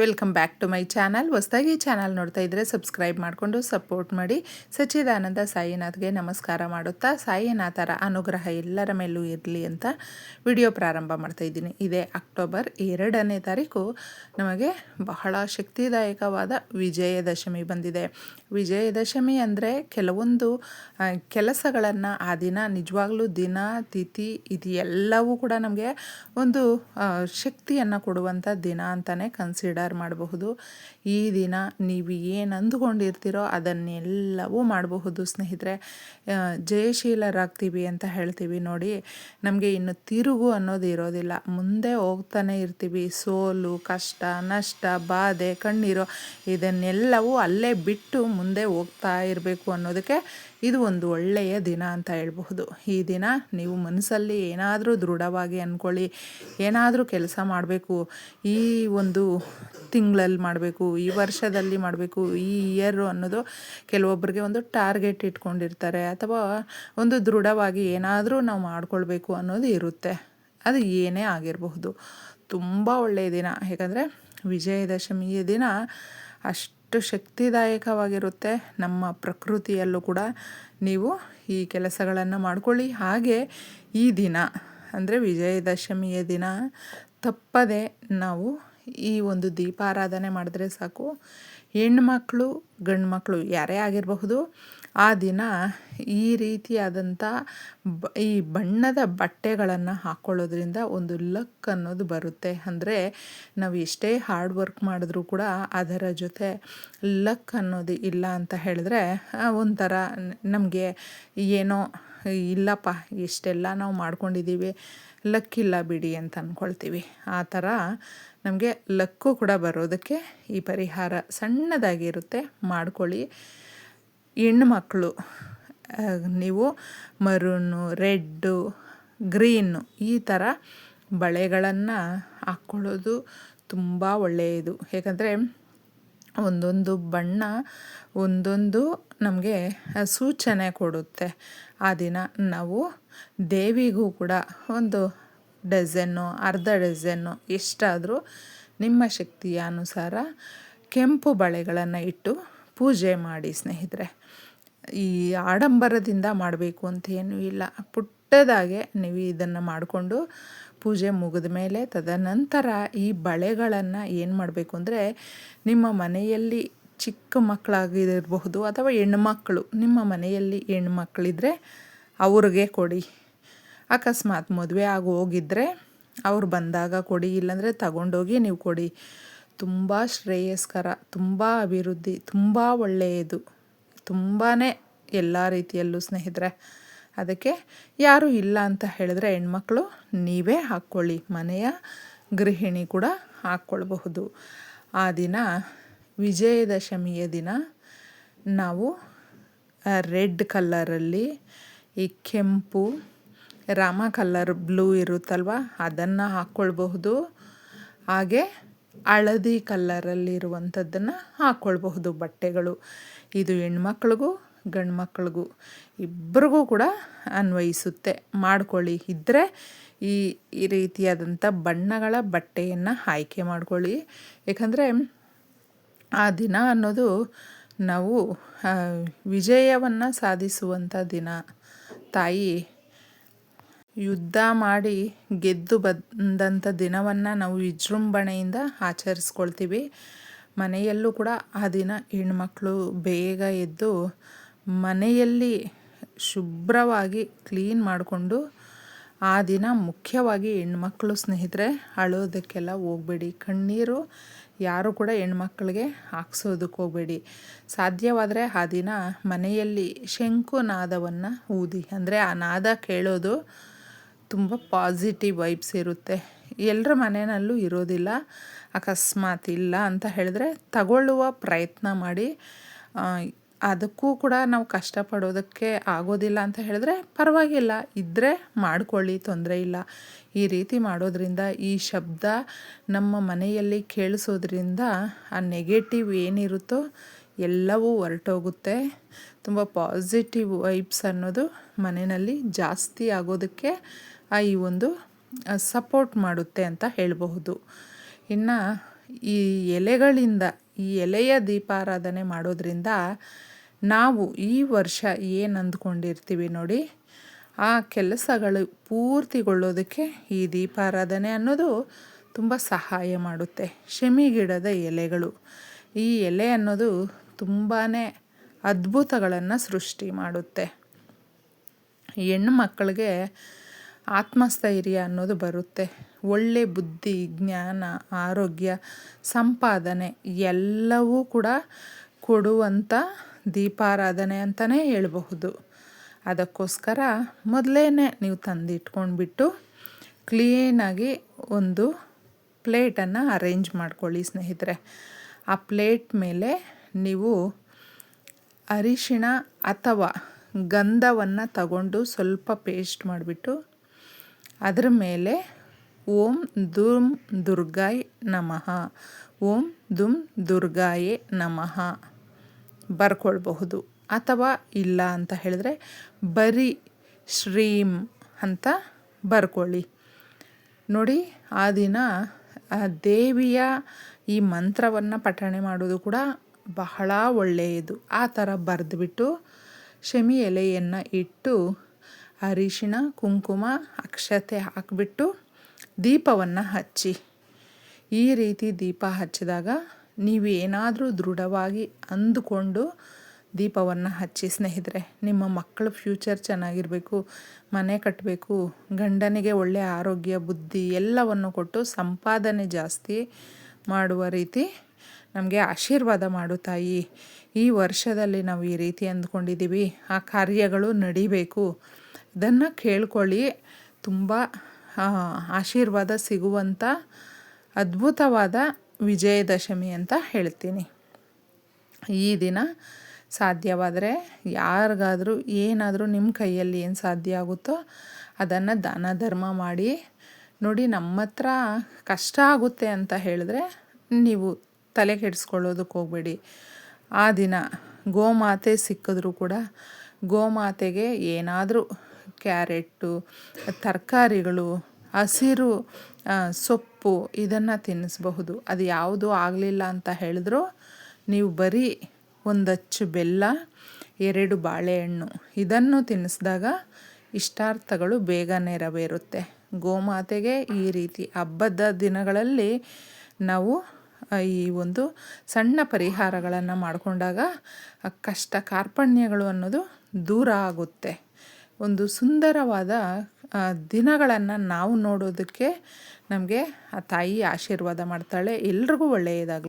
Welcome back to my channel. ಹೊಸದಾಗಿ channel ನೋಡ್ತಾ ಇದ್ದರೆ ಸಬ್ಸ್ಕ್ರೈಬ್ ಮಾಡಿಕೊಂಡು ಸಪೋರ್ಟ್ ಮಾಡಿ. ಸಚ್ಚಿದಾನಂದ ಸಾಯಿನಾಥ್ಗೆ ನಮಸ್ಕಾರ ಮಾಡುತ್ತಾ, ಸಾಯಿನಾಥರ ಅನುಗ್ರಹ ಎಲ್ಲರ ಮೇಲೂ ಇರಲಿ ಅಂತ ವಿಡಿಯೋ ಪ್ರಾರಂಭ ಮಾಡ್ತಾ ಇದ್ದೀನಿ. ಇದೇ ಅಕ್ಟೋಬರ್ ಎರಡನೇ ತಾರೀಕು. ನಮಗೆ ಬಹಳ ಶಕ್ತಿದಾಯಕವಾದ ವಿಜಯದಶಮಿ ಬಂದಿದೆ. ವಿಜಯದಶಮಿ ಅಂದರೆ ಕೆಲವೊಂದು ಕೆಲಸಗಳನ್ನು, ಆ ದಿನ ನಿಜವಾಗ್ಲೂ ದಿನ, ತಿಥಿ ಇದು ಎಲ್ಲವೂ ಕೂಡ ನಮಗೆ ಒಂದು ಶಕ್ತಿಯನ್ನು ಕೊಡುವಂಥ ದಿನ ಅಂತಲೇ ಕನ್ಸಿಡರ್ ಮಾಡಬಹುದು. ಈ ದಿನ ನೀವು ಏನು ಅಂದುಕೊಂಡಿರ್ತೀರೋ ಅದನ್ನೆಲ್ಲವೂ ಮಾಡಬಹುದು. ಸ್ನೇಹಿತರೆ ಜಯಶೀಲರಾಗ್ತೀವಿ ಅಂತ ಹೇಳ್ತೀವಿ ನೋಡಿ. ನಮಗೆ ಇನ್ನು ತಿರುಗು ಅನ್ನೋದು ಇರೋದಿಲ್ಲ. ಮುಂದೆ ಹೋಗ್ತಾನೆ ಇರ್ತೀವಿ. ಸೋಲು, ಕಷ್ಟ, ನಷ್ಟ, ಬಾಧೆ, ಕಣ್ಣೀರು ಇದನ್ನೆಲ್ಲವೂ ಅಲ್ಲೇ ಬಿಟ್ಟು ಮುಂದೆ ಹೋಗ್ತಾ ಇರಬೇಕು ಅನ್ನೋದಕ್ಕೆ ಇದು ಒಂದು ಒಳ್ಳೆಯ ದಿನ ಅಂತ ಹೇಳಬಹುದು. ಈ ದಿನ ನೀವು ಮನಸ್ಸಲ್ಲಿ ಏನಾದರೂ ದೃಢವಾಗಿ ಅಂದ್ಕೊಳ್ಳಿ ಏನಾದರೂ ಕೆಲಸ ಮಾಡಬೇಕು, ಈ ಒಂದು ತಿಂಗಳಲ್ಲಿ ಮಾಡಬೇಕು, ಈ ವರ್ಷದಲ್ಲಿ ಮಾಡಬೇಕು, ಈ ಇಯರು ಅನ್ನೋದು ಕೆಲವೊಬ್ಬರಿಗೆ ಒಂದು ಟಾರ್ಗೆಟ್ ಇಟ್ಕೊಂಡಿರ್ತಾರೆ. ಅಥವಾ ಒಂದು ದೃಢವಾಗಿ ಏನಾದರೂ ನಾವು ಮಾಡ್ಕೊಳ್ಬೇಕು ಅನ್ನೋದು ಇರುತ್ತೆ. ಅದು ಏನೇ ಆಗಿರಬಹುದು. ತುಂಬ ಒಳ್ಳೆಯ ದಿನ. ಯಾಕಂದರೆ ವಿಜಯದಶಮಿಯ ದಿನ ಅಷ್ಟು ಶಕ್ತಿದಾಯಕವಾಗಿರುತ್ತೆ ನಮ್ಮ ಪ್ರಕೃತಿಯಲ್ಲೂ ಕೂಡ. ನೀವು ಈ ಕೆಲಸಗಳನ್ನು ಮಾಡ್ಕೊಳ್ಳಿ. ಹಾಗೆ ಈ ದಿನ, ಅಂದರೆ ವಿಜಯದಶಮಿಯ ದಿನ, ತಪ್ಪದೆ ನಾವು ಈ ಒಂದು ದೀಪಾರಾಧನೆ ಮಾಡಿದ್ರೆ ಸಾಕು. ಹೆಣ್ಮಕ್ಳು ಗಂಡು ಮಕ್ಕಳು ಯಾರೇ ಆಗಿರಬಹುದು ಆ ದಿನ ಈ ರೀತಿಯಾದಂಥ ಬ, ಈ ಬಣ್ಣದ ಬಟ್ಟೆಗಳನ್ನು ಹಾಕ್ಕೊಳ್ಳೋದ್ರಿಂದ ಒಂದು ಲಕ್ ಅನ್ನೋದು ಬರುತ್ತೆ. ಅಂದರೆ ನಾವು ಎಷ್ಟೇ ಹಾರ್ಡ್ ವರ್ಕ್ ಮಾಡಿದ್ರೂ ಕೂಡ ಅದರ ಜೊತೆ ಲಕ್ ಅನ್ನೋದು ಇಲ್ಲ ಅಂತ ಹೇಳಿದ್ರೆ ಒಂಥರ ನಮಗೆ ಏನೋ ಇಲ್ಲಪ್ಪ, ಇಷ್ಟೆಲ್ಲ ನಾವು ಮಾಡ್ಕೊಂಡಿದ್ದೀವಿ ಇಲ್ಲ ಬಿಡಿ ಅಂತ ಅಂದ್ಕೊಳ್ತೀವಿ ಆ ಥರ ನಮಗೆ ಲಕ್ಕು ಕೂಡ ಬರೋದಕ್ಕೆ ಈ ಪರಿಹಾರ ಸಣ್ಣದಾಗಿರುತ್ತೆ. ಮಾಡ್ಕೊಳ್ಳಿ. ಹೆಣ್ಣು ಮಕ್ಕಳು ನೀವು ಮರೂನು, ರೆಡ್ಡು, ಗ್ರೀನು ಈ ಥರ ಬಳೆಗಳನ್ನು ಹಾಕ್ಕೊಳ್ಳೋದು ತುಂಬ ಒಳ್ಳೆಯದು. ಏಕೆಂದರೆ ಒಂದೊಂದು ಬಣ್ಣ ಒಂದೊಂದು ನಮಗೆ ಸೂಚನೆ ಕೊಡುತ್ತೆ. ಆ ದಿನ ನಾವು ದೇವಿಗೂ ಕೂಡ ಒಂದು ಡಜನ್ನು, ಅರ್ಧ ಡಜನ್ನು ಎಷ್ಟಾದರೂ ನಿಮ್ಮ ಶಕ್ತಿಯ ಅನುಸಾರ ಕೆಂಪು ಬಳೆಗಳನ್ನು ಇಟ್ಟು ಪೂಜೆ ಮಾಡಿ ಸ್ನೇಹಿತರೆ. ಈ ಆಡಂಬರದಿಂದ ಮಾಡಬೇಕು ಅಂತ ಏನೂ ಇಲ್ಲ. ಪುಟ್ಟದಾಗೆ ನೀವು ಇದನ್ನು ಮಾಡಿಕೊಂಡು ಪೂಜೆ ಮುಗಿದ ಮೇಲೆ ತದನಂತರ ಈ ಬಳೆಗಳನ್ನು ಏನು ಮಾಡಬೇಕು ಅಂದರೆ ನಿಮ್ಮ ಮನೆಯಲ್ಲಿ ಚಿಕ್ಕ ಮಕ್ಕಳಾಗಿರಬಹುದು ಅಥವಾ ಹೆಣ್ಮಕ್ಳು ನಿಮ್ಮ ಮನೆಯಲ್ಲಿ ಹೆಣ್ಮಕ್ಳಿದ್ರೆ ಅವ್ರಿಗೆ ಕೊಡಿ. ಅಕಸ್ಮಾತ್ ಮದುವೆ ಆಗಿ ಹೋಗಿದ್ದರೆ ಅವ್ರು ಬಂದಾಗ ಕೊಡಿ, ಇಲ್ಲಾಂದರೆ ತಗೊಂಡೋಗಿ ನೀವು ಕೊಡಿ. ತುಂಬ ಶ್ರೇಯಸ್ಕರ, ತುಂಬ ಅಭಿವೃದ್ಧಿ, ತುಂಬ ಒಳ್ಳೆಯದು. ತುಂಬಾ ಎಲ್ಲ ರೀತಿಯಲ್ಲೂ ಸ್ನೇಹಿತರೆ, ಅದಕ್ಕೆ ಯಾರು ಇಲ್ಲ ಅಂತ ಹೇಳಿದ್ರೆ ಹೆಣ್ಮಕ್ಳು ನೀವೇ ಹಾಕ್ಕೊಳ್ಳಿ, ಮನೆಯ ಗೃಹಿಣಿ ಕೂಡ ಹಾಕ್ಕೊಳ್ಬಹುದು. ಆ ದಿನ, ವಿಜಯದಶಮಿಯ ದಿನ, ನಾವು ರೆಡ್ ಕಲ್ಲರಲ್ಲಿ ಈ ಕೆಂಪು, ರಾಮ ಕಲ್ಲರ್ ಬ್ಲೂ ಇರುತ್ತಲ್ವ, ಅದನ್ನು ಹಾಕ್ಕೊಳ್ಬಹುದು. ಹಾಗೆ ಹಳದಿ ಕಲ್ಲರಲ್ಲಿರುವಂಥದ್ದನ್ನು ಹಾಕ್ಕೊಳ್ಬಹುದು ಬಟ್ಟೆಗಳು. ಇದು ಹೆಣ್ಮಕ್ಳಿಗೂ ಗಂಡು ಮಕ್ಳಿಗೂ ಇಬ್ಬರಿಗೂ ಕೂಡ ಅನ್ವಯಿಸುತ್ತೆ. ಮಾಡ್ಕೊಳ್ಳಿ. ಇದ್ದರೆ ಈ ಈ ರೀತಿಯಾದಂಥ ಬಣ್ಣಗಳ ಬಟ್ಟೆಯನ್ನು ಆಯ್ಕೆ ಮಾಡ್ಕೊಳ್ಳಿ. ಏಕೆಂದರೆ ಆ ದಿನ ಅನ್ನೋದು ನಾವು ವಿಜಯವನ್ನು ಸಾಧಿಸುವಂಥ ದಿನ. ತಾಯಿ ಯುದ್ಧ ಮಾಡಿ ಗೆದ್ದು ಬಂದಂಥ ದಿನವನ್ನು ನಾವು ವಿಜೃಂಭಣೆಯಿಂದ ಆಚರಿಸ್ಕೊಳ್ತೀವಿ. ಮನೆಯಲ್ಲೂ ಕೂಡ ಆ ದಿನ ಹೆಣ್ಮಕ್ಳು ಬೇಗ ಎದ್ದು ಮನೆಯಲ್ಲಿ ಶುಭ್ರವಾಗಿ ಕ್ಲೀನ್ ಮಾಡಿಕೊಂಡು ಆ ದಿನ ಮುಖ್ಯವಾಗಿ ಹೆಣ್ಮಕ್ಳು ಸ್ನೇಹಿತರೆ, ಅಳೋದಕ್ಕೆಲ್ಲ ಹೋಗಬೇಡಿ. ಕಣ್ಣೀರು ಯಾರು ಕೂಡ ಹೆಣ್ಮಕ್ಳಿಗೆ ಹಾಕ್ಸೋದಕ್ಕೆ ಹೋಗಬೇಡಿ. ಸಾಧ್ಯವಾದರೆ ಆ ದಿನ ಮನೆಯಲ್ಲಿ ಶಂಕು ನಾದವನ್ನು ಊದಿ, ಅಂದರೆ ಆ ನಾದ ಕೇಳೋದು ತುಂಬ ಪಾಸಿಟಿವ್ ವೈಬ್ಸ್ ಇರುತ್ತೆ. ಎಲ್ಲರ ಮನೆಯಲ್ಲೂ ಇರೋದಿಲ್ಲ, ಅಕಸ್ಮಾತ್ ಇಲ್ಲ ಅಂತ ಹೇಳಿದ್ರೆ ತಗೊಳ್ಳುವ ಪ್ರಯತ್ನ ಮಾಡಿ. ಅದಕ್ಕೂ ಕೂಡ ನಾವು ಕಷ್ಟಪಡೋದಕ್ಕೆ ಆಗೋದಿಲ್ಲ ಅಂತ ಹೇಳಿದ್ರೆ ಪರವಾಗಿಲ್ಲ ಇದ್ದರೆ ಮಾಡಿಕೊಳ್ಳಿ, ತೊಂದರೆ ಇಲ್ಲ. ಈ ರೀತಿ ಮಾಡೋದ್ರಿಂದ, ಈ ಶಬ್ದ ನಮ್ಮ ಮನೆಯಲ್ಲಿ ಕೇಳಿಸೋದ್ರಿಂದ ಆ ನೆಗೆಟಿವ್ ಏನಿರುತ್ತೋ ಎಲ್ಲವೂ ಹೊರಟೋಗುತ್ತೆ. ತುಂಬ ಪಾಸಿಟಿವ್ ವೈಬ್ಸ್ ಅನ್ನೋದು ಮನೆಯಲ್ಲಿ ಜಾಸ್ತಿ ಆಗೋದಕ್ಕೆ ಈ ಒಂದು ಸಪೋರ್ಟ್ ಮಾಡುತ್ತೆ ಅಂತ ಹೇಳಬಹುದು. ಇನ್ನು ಈ ಎಲೆಗಳಿಂದ, ಈ ಎಲೆಯ ದೀಪಾರಾಧನೆ ಮಾಡೋದ್ರಿಂದ ನಾವು ಈ ವರ್ಷ ಏನು ಅಂದ್ಕೊಂಡಿರ್ತೀವಿ ನೋಡಿ, ಆ ಕೆಲಸಗಳು ಪೂರ್ತಿಗೊಳ್ಳೋದಕ್ಕೆ ಈ ದೀಪಾರಾಧನೆ ಅನ್ನೋದು ತುಂಬ ಸಹಾಯ ಮಾಡುತ್ತೆ. ಶಮಿ ಗಿಡದ ಎಲೆಗಳು, ಈ ಎಲೆ ಅನ್ನೋದು ತುಂಬಾ ಅದ್ಭುತಗಳನ್ನು ಸೃಷ್ಟಿ ಮಾಡುತ್ತೆ. ಹೆಣ್ಣು ಮಕ್ಕಳಿಗೆ ಆತ್ಮಸ್ಥೈರ್ಯ ಅನ್ನೋದು ಬರುತ್ತೆ. ಒಳ್ಳೆ ಬುದ್ಧಿ, ಜ್ಞಾನ, ಆರೋಗ್ಯ, ಸಂಪಾದನೆ ಎಲ್ಲವೂ ಕೂಡ ಕೊಡುವಂಥ ದೀಪಾರಾಧನೆ ಅಂತಲೇ ಹೇಳಬಹುದು. ಅದಕ್ಕೋಸ್ಕರ ಮೊದಲೇ ನೀವು ತಂದಿಟ್ಕೊಂಡ್ಬಿಟ್ಟು ಕ್ಲೀನಾಗಿ ಒಂದು ಪ್ಲೇಟನ್ನು ಅರೇಂಜ್ ಮಾಡ್ಕೊಳ್ಳಿ ಸ್ನೇಹಿತರೆ. ಆ ಪ್ಲೇಟ್ ಮೇಲೆ ನೀವು ಅರಿಶಿಣ ಅಥವಾ ಗಂಧವನ್ನು ತಗೊಂಡು ಸ್ವಲ್ಪ ಪೇಸ್ಟ್ ಮಾಡಿಬಿಟ್ಟು ಅದರ ಮೇಲೆ ಓಂ ದುಂ ದುರ್ಗಾಯ್ ನಮಃ. ಓಂ ದುಂ ದುರ್ಗಾಯೇ ನಮಃ. ಬರ್ಕೊಳ್ಬಹುದು. ಅಥವಾ ಇಲ್ಲ ಅಂತ ಹೇಳಿದ್ರೆ ಬರೀ ಶ್ರೀಂ ಅಂತ ಬರ್ಕೊಳ್ಳಿ. ನೋಡಿ, ಆ ದಿನ ದೇವಿಯ ಈ ಮಂತ್ರವನ್ನು ಪಠಣೆ ಮಾಡೋದು ಕೂಡ ಬಹಳ ಒಳ್ಳೆಯದು. ಆ ಥರ ಬರೆದ್ಬಿಟ್ಟು ಶಮಿ ಎಲೆಯನ್ನು ಇಟ್ಟು ಅರಿಶಿಣ, ಕುಂಕುಮ, ಅಕ್ಷತೆ ಹಾಕಿಬಿಟ್ಟು ದೀಪವನ್ನು ಹಚ್ಚಿ. ಈ ರೀತಿ ದೀಪ ಹಚ್ಚಿದಾಗ ನೀವು ಏನಾದರೂ ದೃಢವಾಗಿ ಅಂದುಕೊಂಡು ದೀಪವನ್ನು ಹಚ್ಚಿ ಸ್ನೇಹಿತರೆ, ನಿಮ್ಮ ಮಕ್ಕಳ ಫ್ಯೂಚರ್ ಚೆನ್ನಾಗಿರಬೇಕು, ಮನೆ ಕಟ್ಟಬೇಕು ಗಂಡನಿಗೆ ಒಳ್ಳೆಯ ಆರೋಗ್ಯ, ಬುದ್ಧಿ ಎಲ್ಲವನ್ನು ಕೊಟ್ಟು ಸಂಪಾದನೆ ಜಾಸ್ತಿ ಮಾಡುವ ರೀತಿ ನಮಗೆ ಆಶೀರ್ವಾದ ಮಾಡು ತಾಯಿ. ಈ ವರ್ಷದಲ್ಲಿ ನಾವು ಈ ರೀತಿ ಅಂದ್ಕೊಂಡಿದ್ದೀವಿ. ಆ ಕಾರ್ಯಗಳು ನಡಿಬೇಕು. ಇದನ್ನು ಕೇಳ್ಕೊಳ್ಳಿ. ತುಂಬ ಆಶೀರ್ವಾದ ಸಿಗುವಂಥ ಅದ್ಭುತವಾದ ವಿಜಯದಶಮಿ ಅಂತ ಹೇಳ್ತೀನಿ. ಈ ದಿನ ಸಾಧ್ಯವಾದರೆ ಯಾರಿಗಾದರೂ ಏನಾದರೂ ನಿಮ್ಮ ಕೈಯಲ್ಲಿ ಏನು ಸಾಧ್ಯ ಆಗುತ್ತೋ ಅದನ್ನು ದಾನ ಧರ್ಮ ಮಾಡಿ, ನೋಡಿ ನಮ್ಮ ಹತ್ರ ಕಷ್ಟ ಆಗುತ್ತೆ ಅಂತ ಹೇಳಿದ್ರೆ ನೀವು ತಲೆ ಕೆಡಿಸ್ಕೊಳ್ಳೋದಕ್ಕೆ ಹೋಗಬೇಡಿ. ಆ ದಿನ ಗೋಮಾತೆ ಸಿಕ್ಕಿದ್ರೂ ಕೂಡ ಗೋಮಾತೆಗೆ ಏನಾದರೂ ಕ್ಯಾರೆಟ್ಟು, ತರಕಾರಿಗಳು, ಹಸಿರು ಸೊಪ್ಪು ಇದನ್ನು ತಿನ್ನಿಸ್ಬಹುದು. ಅದು ಯಾವುದು ಆಗಲಿಲ್ಲ ಅಂತ ಹೇಳಿದ್ರು. ನೀವು ಬರೀ ಒಂದಚ್ಚು ಬೆಲ್ಲ, ಎರಡು ಬಾಳೆಹಣ್ಣು ಇದನ್ನು ತಿನ್ನಿಸಿದಾಗ ಇಷ್ಟಾರ್ಥಗಳು ಬೇಗ ನೆರವೇರುತ್ತೆ ಗೋಮಾತೆಗೆ ಈ ರೀತಿ ಹಬ್ಬದ ದಿನಗಳಲ್ಲಿ ನಾವು ಈ ಒಂದು ಸಣ್ಣ ಪರಿಹಾರಗಳನ್ನು ಮಾಡಿಕೊಂಡಾಗ ಕಷ್ಟ ಕಾರ್ಪಣ್ಯಗಳು ಅನ್ನೋದು ದೂರ ಆಗುತ್ತೆ. ಒಂದು ಸುಂದರವಾದ ದಿನಗಳನ್ನು ನಾವು ನೋಡೋದಕ್ಕೆ ನಮಗೆ ಆ ತಾಯಿ ಆಶೀರ್ವಾದ ಮಾಡ್ತಾಳೆ. ಎಲ್ರಿಗೂ ಒಳ್ಳೆಯದಾಗಲಿ.